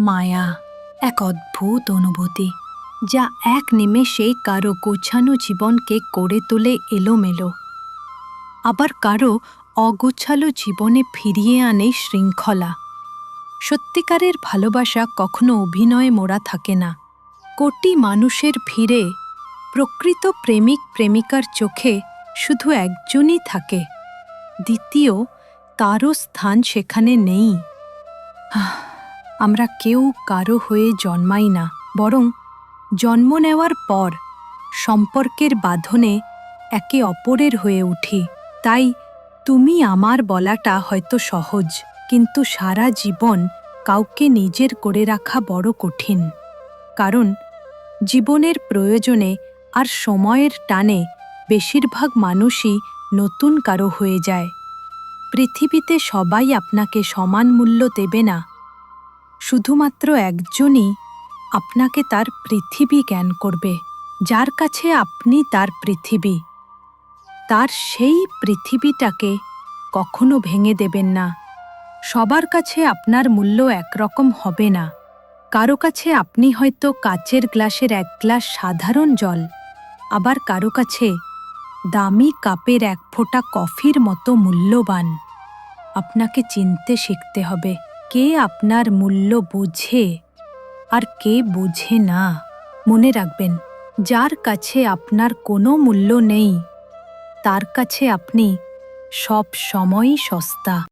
মায়া, এক অদ্ভুত অনুভূতি, যা এক নিমেষে কারও গোছানো জীবনকে করে তোলে এলোমেলো। আবার কারও অগোছালো জীবনে ফিরিয়ে আনে শৃঙ্খলা। সত্যিকারের ভালোবাসা কখনো অভিনয়ে মোড়া থাকে না। কোটি মানুষের ভিড়ে প্রকৃত প্রেমিক প্রেমিকার চোখে শুধু একজনই থাকে। দ্বিতীয়, তারও স্থান সেখানে নেই। আমরা কেউ কারও হয়ে জন্মাই না, বরং জন্ম নেওয়ার পর সম্পর্কের বাঁধনে একে অপরের হয়ে উঠি। তাই তুমি আমার বলাটা হয়তো সহজ, কিন্তু সারা জীবন কাউকে নিজের করে রাখা বড় কঠিন। কারণ জীবনের প্রয়োজনে আর সময়ের টানে বেশিরভাগ মানুষই নতুন কারও হয়ে যায়। পৃথিবীতে সবাই আপনাকে সমান মূল্য দেবে না শুধুমাত্র একজনই আপনাকে তার পৃথিবী জ্ঞান করবে, যার কাছে আপনি তার পৃথিবী। তার সেই পৃথিবীটাকে কখনো ভেঙে দেবেন না। সবার কাছে আপনার মূল্য একরকম হবে না। কারও কাছে আপনি হয়তো কাচের গ্লাসের এক গ্লাস সাধারণ জল, আবার কারও কাছে দামি কাপের এক ফোঁটা কফির মতো মূল্যবান। আপনাকে চিনতে শিখতে হবে। কে আপনার মূল্য বোঝে আর কে বোঝে না? মনে রাখবেন, যার কাছে আপনার কোনো মূল্য নেই, তার কাছে আপনি সব সময়ই সস্তা।